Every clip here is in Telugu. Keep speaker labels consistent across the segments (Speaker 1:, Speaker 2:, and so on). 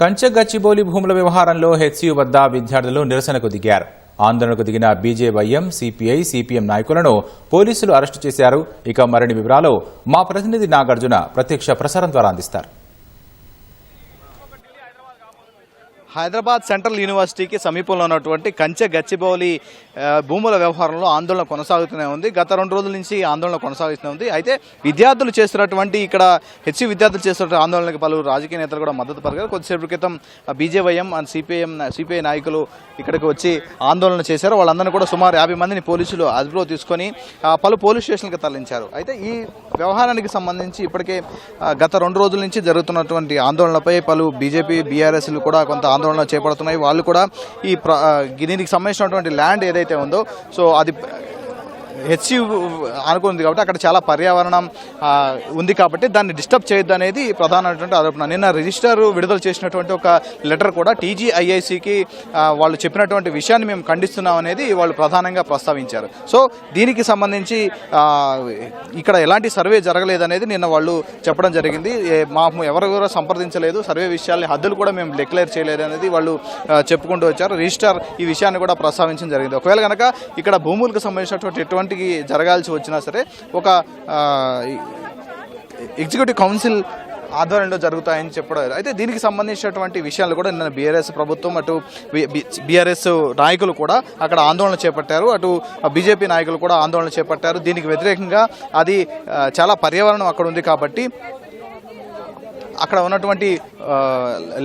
Speaker 1: కంచె గచ్చిబౌలి భూముల వ్యవహారంలో హెచ్సియు వద్ద విద్యార్థులు నిరసనకు దిగారు. ఆందోళనకు దిగిన బీజేవైఎం సిపిఐ సిపిఎం నాయకులను పోలీసులు అరెస్టు చేశారు. ఇక మరిన్ని వివరాలు మా ప్రతినిధి నాగార్జున ప్రత్యక్ష ప్రసారం ద్వారా అందిస్తారు.
Speaker 2: హైదరాబాద్ సెంట్రల్ యూనివర్సిటీకి సమీపంలో ఉన్నటువంటి కంచె గచ్చిబౌలి భూముల వ్యవహారంలో ఆందోళన కొనసాగుతూనే ఉంది. గత రెండు రోజుల నుంచి ఆందోళన కొనసాగుతూనే ఉంది. అయితే విద్యార్థులు చేస్తున్నటువంటి ఇక్కడ హెచ్సి విద్యార్థులు చేస్తున్న ఆందోళనకి పలువురు రాజకీయ నేతలు కూడా మద్దతు పలికారు. కొద్దిసేపు క్రితం బీజేవైఎం అండ్ సిపిఐఎం సిపిఐ నాయకులు ఇక్కడికి వచ్చి ఆందోళన చేశారు. వాళ్ళందరినీ కూడా సుమారు యాభై మందిని పోలీసులు అదుపులో తీసుకొని పలు పోలీస్ స్టేషన్లకు తరలించారు. అయితే ఈ వ్యవహారానికి సంబంధించి ఇప్పటికే గత రెండు రోజుల నుంచి జరుగుతున్నటువంటి ఆందోళనపై పలు బీజేపీ బీఆర్ఎస్లు కూడా కొంత ఆందోళన చేపడుతున్నాయి. వాళ్ళు కూడా ఈ ప్ర- దీనికి సంబంధించినటువంటి ల్యాండ్ ఏదైతే ఉందో సో అది హెచ్సి అనుకుంది కాబట్టి అక్కడ చాలా పర్యావరణం ఉంది కాబట్టి దాన్ని డిస్టర్బ్ చేయొద్దు అనేది ప్రధానమైనటువంటి ఆరోపణ. నిన్న రిజిస్టర్ విడుదల చేసినటువంటి ఒక లెటర్ కూడా టీజీఐఐసికి వాళ్ళు చెప్పినటువంటి విషయాన్ని మేము ఖండిస్తున్నాం అనేది వాళ్ళు ప్రధానంగా ప్రస్తావించారు. సో దీనికి సంబంధించి ఇక్కడ ఎలాంటి సర్వే జరగలేదనేది నిన్న వాళ్ళు చెప్పడం జరిగింది. మాకు ఎవరు కూడా సంప్రదించలేదు. సర్వే విషయాల్ని హద్దులు కూడా మేము డిక్లేర్ చేయలేదు అనేది వాళ్ళు చెప్పుకుంటూ వచ్చారు. రిజిస్టర్ ఈ విషయాన్ని కూడా ప్రస్తావించడం జరిగింది. ఒకవేళ కనుక ఇక్కడ భూములకు సంబంధించినటువంటి ఎటువంటి జరగాల్సి వచ్చినా సరే ఒక ఎగ్జిక్యూటివ్ కౌన్సిల్ ఆధ్వర్యంలో జరుగుతాయని చెప్పడం. అయితే దీనికి సంబంధించినటువంటి విషయాలు కూడా నిన్న బీఆర్ఎస్ ప్రభుత్వం అటు బీఆర్ఎస్ నాయకులు కూడా అక్కడ ఆందోళన చేపట్టారు. అటు బీజేపీ నాయకులు కూడా ఆందోళన చేపట్టారు. దీనికి వ్యతిరేకంగా అది చాలా పర్యావరణం అక్కడ ఉంది కాబట్టి అక్కడ ఉన్నటువంటి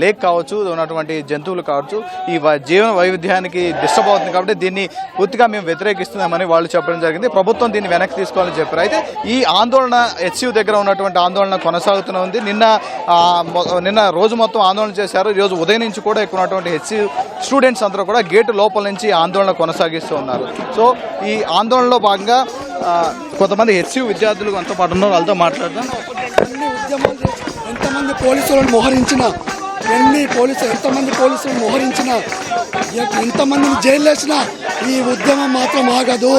Speaker 2: లేక్ కావచ్చు ఉన్నటువంటి జంతువులు కావచ్చు ఈ జీవన వైవిధ్యానికి డిస్టర్బ్ అవుతుంది కాబట్టి దీన్ని పూర్తిగా మేము వ్యతిరేకిస్తున్నామని వాళ్ళు చెప్పడం జరిగింది. ప్రభుత్వం దీన్ని వెనక్కి తీసుకోవాలని చెప్పారు. అయితే ఈ ఆందోళన హెచ్యూ దగ్గర ఉన్నటువంటి ఆందోళన కొనసాగుతూనే ఉంది. నిన్న నిన్న రోజు మొత్తం ఆందోళన చేశారు. ఈరోజు రోజు ఉదయం నుంచి కూడా ఇక్కడ ఉన్నటువంటి హెచ్యూ స్టూడెంట్స్ అందరూ కూడా గేటు లోపల నుంచి ఆందోళన కొనసాగిస్తూ ఉన్నారు. సో ఈ ఆందోళనలో భాగంగా కొంతమంది హెచ్యూ విద్యార్థులు మనతో పాటు ఉన్నారు. వాళ్ళతో మాట్లాడదాం.
Speaker 3: పోలీసులను మోహరించిన ఎన్ని పోలీసులు ఎంతమంది పోలీసులను మోహరించిన ఎంతమందిని జైలు వేసినా ఈ ఉద్యమం మాత్రం ఆగదు.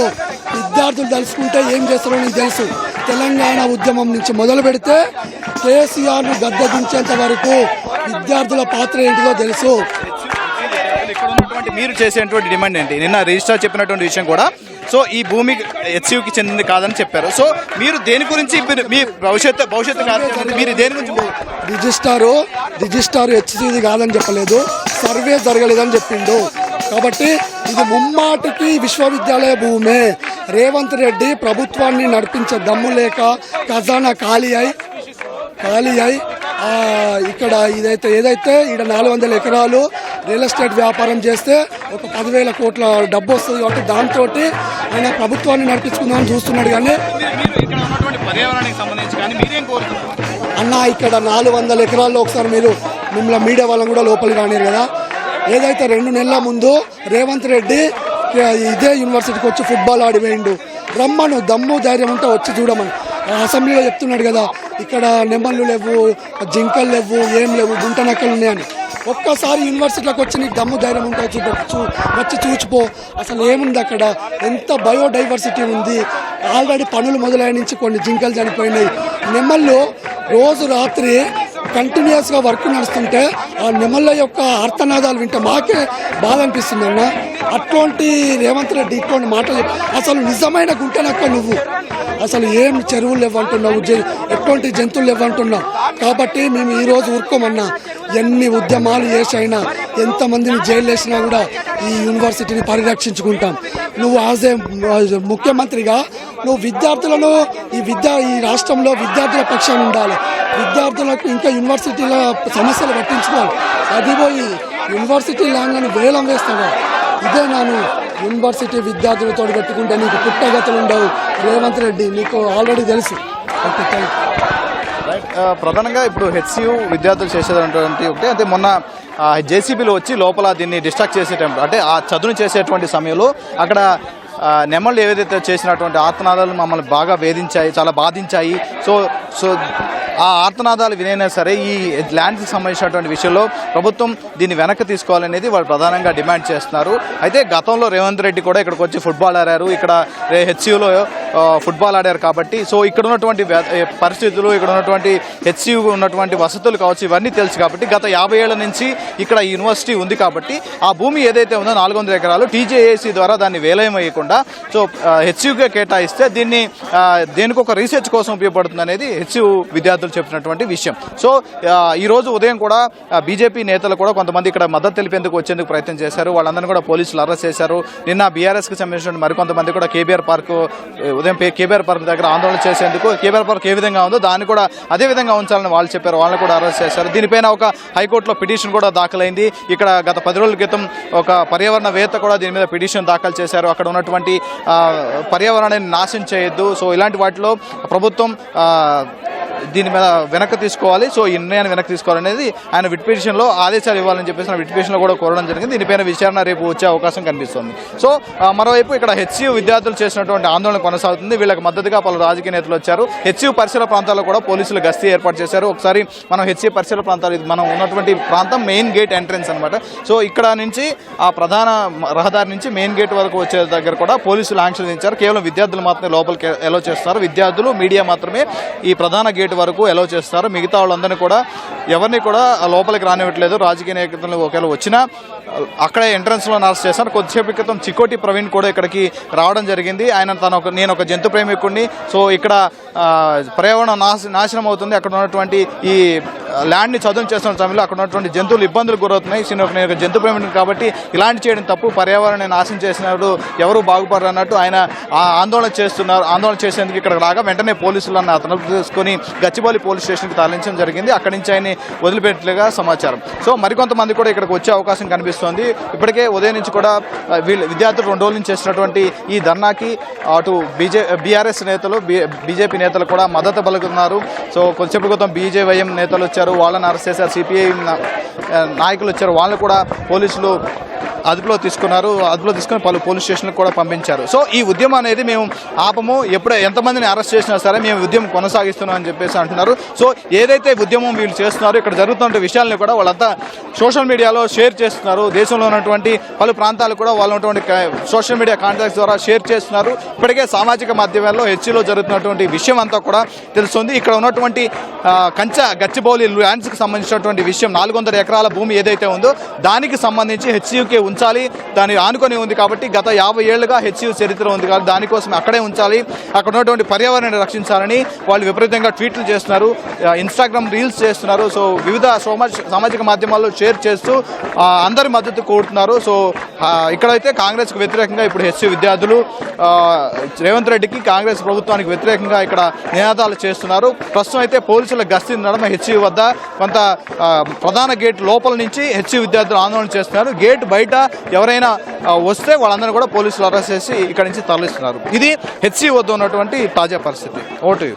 Speaker 3: విద్యార్థులు తలుసుకుంటే ఏం చేస్తారో నీకు తెలుసు. తెలంగాణ ఉద్యమం నుంచి మొదలు పెడితే కేసీఆర్ను గద్దెదించేంత వరకు విద్యార్థుల పాత్ర ఏంటిదో తెలుసు.
Speaker 2: ఇక్కడ మీరు చేసేటువంటి డిమాండ్ ఏంటి? నిన్న రిజిస్ట్రార్ చెప్పినటువంటి విషయం కూడా. సో ఈ భూమి హెచ్సియుకి చెందింది కాదని చెప్పారు. సో మీరు దేని గురించి మీరు- మీ భవిష్యత్తు భవిష్యత్తు కార్యక్రమం మీరు దేని గురించి
Speaker 3: రిజిస్టారు రిజిస్టార్ హెచ్సిది కాదని చెప్పలేదు. సర్వే జరగలేదని చెప్పిండు. కాబట్టి ఇది ముమ్మాటికి విశ్వవిద్యాలయ భూమే. రేవంత్ రెడ్డి ప్రభుత్వాన్ని నడిపించే దమ్ము లేక ఖజానా ఖాళీ అయి ఖాళీ అయి ఇక్కడ ఇదైతే ఏదైతే ఇక్కడ నాలుగు వందల ఎకరాలు రియల్ ఎస్టేట్ వ్యాపారం చేస్తే ఒక పదివేల కోట్ల డబ్బు వస్తుంది కాబట్టి దాంతో ఆయన ప్రభుత్వాన్ని నడిపించుకుందామని చూస్తున్నాడు కానీ అన్న ఇక్కడ నాలుగు వందల ఎకరాల్లో ఒకసారి మీరు మిమ్మల్ని మీడియా వాళ్ళని కూడా లోపలికి రానిరు కదా. ఏదైతే రెండు నెలల ముందు రేవంత్ రెడ్డి ఇదే యూనివర్సిటీకి వచ్చి ఫుట్బాల్ ఆడిపోయిండు. రమ్మను దమ్ము ధైర్యం ఉంటే వచ్చి చూడమని. అసెంబ్లీలో చెప్తున్నాడు కదా ఇక్కడ నెమ్మళ్ళు లేవు జింకలు లేవు ఏం లేవు గుంట నక్కలు ఉన్నాయని. ఒక్కసారి యూనివర్సిటీలోకి వచ్చి నీకు దమ్ము ధైర్యం ఉంటే వచ్చి చూ వచ్చి చూచిపో. అసలు ఏముంది అక్కడ? ఎంత బయోడైవర్సిటీ ఉంది? ఆల్రెడీ పనులు మొదలైన నుంచి కొన్ని జింకలు చనిపోయినాయి. నెమ్మల్లో రోజు రాత్రి కంటిన్యూస్గా వర్క్ నడుస్తుంటే ఆ నెమళ్ళ యొక్క అర్థనాదాలు వింటే మాకే బాధ అనిపిస్తుంది అన్న. అట్లాంటి రేవంత్ రెడ్డి ఇట్లాంటి మాటలు అసలు నిజమైన గుంటనక్క నువ్వు. అసలు ఏం చెరువులు లేవంటున్నావు ఎటువంటి జంతువులు లేవంటున్నావు. కాబట్టి మేము ఈరోజు ఊరుకోమన్నా ఎన్ని ఉద్యమాలు చేసైనా ఎంతమందిని జైలు వేసినా కూడా ఈ యూనివర్సిటీని పరిరక్షించుకుంటాం. నువ్వు యాజ్ ఏ ముఖ్యమంత్రిగా నువ్వు విద్యార్థులను ఈ విద్యా ఈ రాష్ట్రంలో విద్యార్థుల పక్షాన ఉండాలి. విద్యార్థులకు ఇంకా యూనివర్సిటీల సమస్యలు పట్టించుకోవాలి. అది పోయి యూనివర్సిటీ ల్యాండ్లను వేలం వేస్తావా? ఇదే నేను యూనివర్సిటీ విద్యార్థులతో పెట్టుకుంటే నీకు పుట్టగతులు ఉండవు. రేవంత్ రెడ్డి నీకు ఆల్రెడీ తెలుసు. ఓకే థ్యాంక్ యూ
Speaker 2: ప్రధానంగా ఇప్పుడు హెచ్సియు విద్యార్థులు చేసేటటువంటి ఒకటి అంటే మొన్న జేసీబీలో వచ్చి లోపల దీన్ని డిస్ట్రాక్ట్ చేసేటప్పుడు అంటే ఆ చదువును చేసేటువంటి సమయంలో అక్కడ నెమళ్ళు ఏదైతే చేసినటువంటి ఆర్తనాదాలు మమ్మల్ని బాగా వేధించాయి చాలా బాధించాయి. సో సో ఆ ఆర్తనాదాలు వినైనా సరే ఈ ల్యాండ్కి సంబంధించినటువంటి విషయంలో ప్రభుత్వం దీన్ని వెనక్కి తీసుకోవాలనేది వాళ్ళు ప్రధానంగా డిమాండ్ చేస్తున్నారు. అయితే గతంలో రేవంత్ రెడ్డి కూడా ఇక్కడికి వచ్చి ఫుట్బాల్ ఆడారు. ఇక్కడ హెచ్సియులో ఫుట్బాల్ ఆడారు కాబట్టి. సో ఇక్కడ ఉన్నటువంటి పరిస్థితులు ఇక్కడ ఉన్నటువంటి హెచ్సియు ఉన్నటువంటి వసతులు కావచ్చు ఇవన్నీ తెలుసు కాబట్టి గత యాభై ఏళ్ళ నుంచి ఇక్కడ యూనివర్సిటీ ఉంది కాబట్టి ఆ భూమి ఏదైతే ఉందో నాలుగు వందల ఎకరాలు టీజేఏసీ ద్వారా దాన్ని వేలయం వేయకుండా సో హెచ్సియుగా కేటాయిస్తే దీన్ని దేనికి ఒక రీసెర్చ్ కోసం ఉపయోగపడుతుంది అనేది హెచ్సియు విద్యార్థులు చెప్పినటువంటి విషయం. సో ఈరోజు ఉదయం కూడా బీజేపీ నేతలు కూడా కొంతమంది ఇక్కడ మద్దతు తెలిపేందుకు వచ్చేందుకు ప్రయత్నం చేశారు. వాళ్ళందరినీ కూడా పోలీసులు అరెస్ట్ చేశారు. నిన్న బీఆర్ఎస్కి సంబంధించిన మరికొంతమంది కూడా కేబీఆర్ పార్క్ ఉదయం కేబీఆర్ పార్క్ దగ్గర ఆందోళన చేసేందుకు కేబీఆర్ పార్క్ ఏ విధంగా ఉందో దాన్ని కూడా అదే విధంగా ఉంచాలని వాళ్ళు చెప్పారు. వాళ్ళని కూడా అరెస్ట్ చేశారు. దీనిపైన ఒక హైకోర్టులో పిటిషన్ కూడా దాఖలైంది. ఇక్కడ గత పది రోజుల క్రితం ఒక పర్యావరణవేత్త కూడా దీని మీద పిటిషన్ దాఖలు చేశారు. అక్కడ ఉన్నటువంటి పర్యావరణాన్ని నాశనం చేయొద్దు. సో ఇలాంటి వాటిలో ప్రభుత్వం దీని మీద వెనక్కి తీసుకోవాలి. సో ఈ నిర్ణయాన్ని వెనక్కి తీసుకోవాలనేది ఆయన విట్ పిటిషన్లో ఆదేశాలు ఇవ్వాలని చెప్పేసి విట్ పిటిషన్లో కూడా కోరడం జరిగింది. దీనిపైన విచారణ రేపు వచ్చే అవకాశం కనిపిస్తుంది. సో మరోవైపు ఇక్కడ హెచ్యు విద్యార్థులు చేసినటువంటి ఆందోళన కొనసాగుతుంది. వీళ్ళకి మద్దతుగా పలు రాజకీయ నేతలు వచ్చారు. హెచ్సియు పరిసర ప్రాంతాల్లో కూడా పోలీసులు గస్తీ ఏర్పాటు చేశారు. ఒకసారి మనం హెచ్యు పరిసర ప్రాంతాలు ఇది మనం ఉన్నటువంటి ప్రాంతం మెయిన్ గేట్ ఎంట్రన్స్ అనమాట సో ఇక్కడ నుంచి ఆ ప్రధాన రహదారి నుంచి మెయిన్ గేట్ వరకు వచ్చే దగ్గర కూడా పోలీసులు ఆంక్షలు ఇచ్చారు కేవలం విద్యార్థులు మాత్రమే లోపలికి ఎలో చేస్తారు. విద్యార్థులు మీడియా మాత్రమే ఈ ప్రధాన గేట్ వరకు ఎలో చేస్తారు. మిగతా వాళ్ళందరినీ కూడా ఎవరిని కూడా లోపలికి రానివ్వట్లేదు. రాజకీయ నేతలు ఒకవేళ వచ్చినా అక్కడే ఎంట్రన్స్లో అరెస్ట్ చేశారు. కొద్దిసేపు క్రితం చికోటి ప్రవీణ్ కూడా ఇక్కడికి రావడం జరిగింది. ఆయన తన ఒక నేను ఒక జంతు ప్రేమికుడిని. సో ఇక్కడ పర్యావరణం నాశ నాశనం అవుతుంది. అక్కడ ఉన్నటువంటి ఈ ల్యాండ్ని చదువు చేస్తున్న సమయంలో అక్కడ ఉన్నటువంటి జంతువులు ఇబ్బందులు గురవుతున్నాయి. సో నేను ఒక- నేను జంతు ప్రేమిని కాబట్టి ఇలాంటి చేయడం తప్పు. పర్యావరణాన్ని నాశనం చేసినప్పుడు ఎవరు బాగుపడరు అన్నట్టు ఆయన ఆ ఆందోళన చేస్తున్నారు. ఆందోళన చేసేందుకు ఇక్కడ రాగా వెంటనే పోలీసులు అన్న అతను తీసుకొని గచ్చిబౌలి పోలీస్ స్టేషన్కి తరలించడం జరిగింది. అక్కడి నుంచి ఆయన్ని వదిలిపెట్టలేగా సమాచారం. సో మరికొంతమంది కూడా ఇక్కడికి వచ్చే అవకాశం కనిపిస్తోంది. ఇప్పటికే ఉదయం నుంచి కూడా వీళ్ళు విద్యార్థులు రెండు రోజుల నుంచి చేసినటువంటి ఈ ధర్నాకి అటు బీజే బీఆర్ఎస్ నేతలు బీజేపీ నేతలు కూడా మద్దతు పలుకుతున్నారు. సో కొంచెం క్రితం బీజేవైఎం నేతలు వచ్చారు. వాళ్ళని అరెస్ట్ చేశారు సిపిఐ నాయకులు వచ్చారు వాళ్ళని కూడా పోలీసులు అదుపులో తీసుకున్నారు. అదుపులో తీసుకుని పలు పోలీస్ స్టేషన్లకు కూడా పంపించారు. సో ఈ ఉద్యమం అనేది మేము ఆపము. ఎప్పుడే ఎంతమందిని అరెస్ట్ చేసినా సరే మేము ఉద్యమం కొనసాగిస్తున్నాం అని చెప్పేసి అంటున్నారు. సో ఏదైతే ఉద్యమం వీళ్ళు చేస్తున్నారో ఇక్కడ జరుగుతున్న విషయాలను కూడా వాళ్ళంతా సోషల్ మీడియాలో షేర్ చేస్తున్నారు. దేశంలో ఉన్నటువంటి పలు ప్రాంతాలు కూడా వాళ్ళు ఉన్నటువంటి సోషల్ మీడియా కాంటాక్ట్స్ ద్వారా షేర్ చేస్తున్నారు. ఇప్పటికే సామాజిక మాధ్యమాల్లో హెచ్సిలో జరుగుతున్నటువంటి విషయం అంతా కూడా తెలుస్తుంది. ఇక్కడ ఉన్నటువంటి కంచ గచ్చిబౌలి ల్యాండ్స్కి సంబంధించినటువంటి విషయం నాలుగు వందల ఎకరాల భూమి ఏదైతే ఉందో దానికి సంబంధించి హెచ్సియుకే ఉంచాలి. దాన్ని ఆనుకొని ఉంది కాబట్టి గత యాభై ఏళ్ళుగా హెచ్యు చరిత్ర ఉంది కాబట్టి దానికోసం అక్కడే ఉంచాలి. అక్కడ ఉన్నటువంటి పర్యావరణాన్ని రక్షించాలని వాళ్ళు విపరీతంగా ట్వీట్లు చేస్తున్నారు. ఇన్స్టాగ్రామ్ రీల్స్ చేస్తున్నారు. సో వివిధ సామాజిక మాధ్యమాల్లో షేర్ చేస్తూ అందరి మద్దతు కోరుతున్నారు. సో ఇక్కడైతే కాంగ్రెస్కు వ్యతిరేకంగా ఇప్పుడు హెచ్యు విద్యార్థులు రేవంత్ రెడ్డికి కాంగ్రెస్ ప్రభుత్వానికి వ్యతిరేకంగా ఇక్కడ నినాదాలు చేస్తున్నారు. ప్రస్తుతం అయితే పోలీసుల గస్తీ నడమ హెచ్యు వద్ద కొంత ప్రధాన గేట్ లోపల నుంచి హెచ్యు విద్యార్థులు ఆందోళన చేస్తున్నారు. గేట్ బయట ఎవరైనా వస్తే వాళ్ళందరూ కూడా పోలీసులు అరెస్ట్ చేసి ఇక్కడి నుంచి తరలిస్తున్నారు. ఇది హెచ్సి వద్ద ఉన్నటువంటి తాజా పరిస్థితి. ఓటు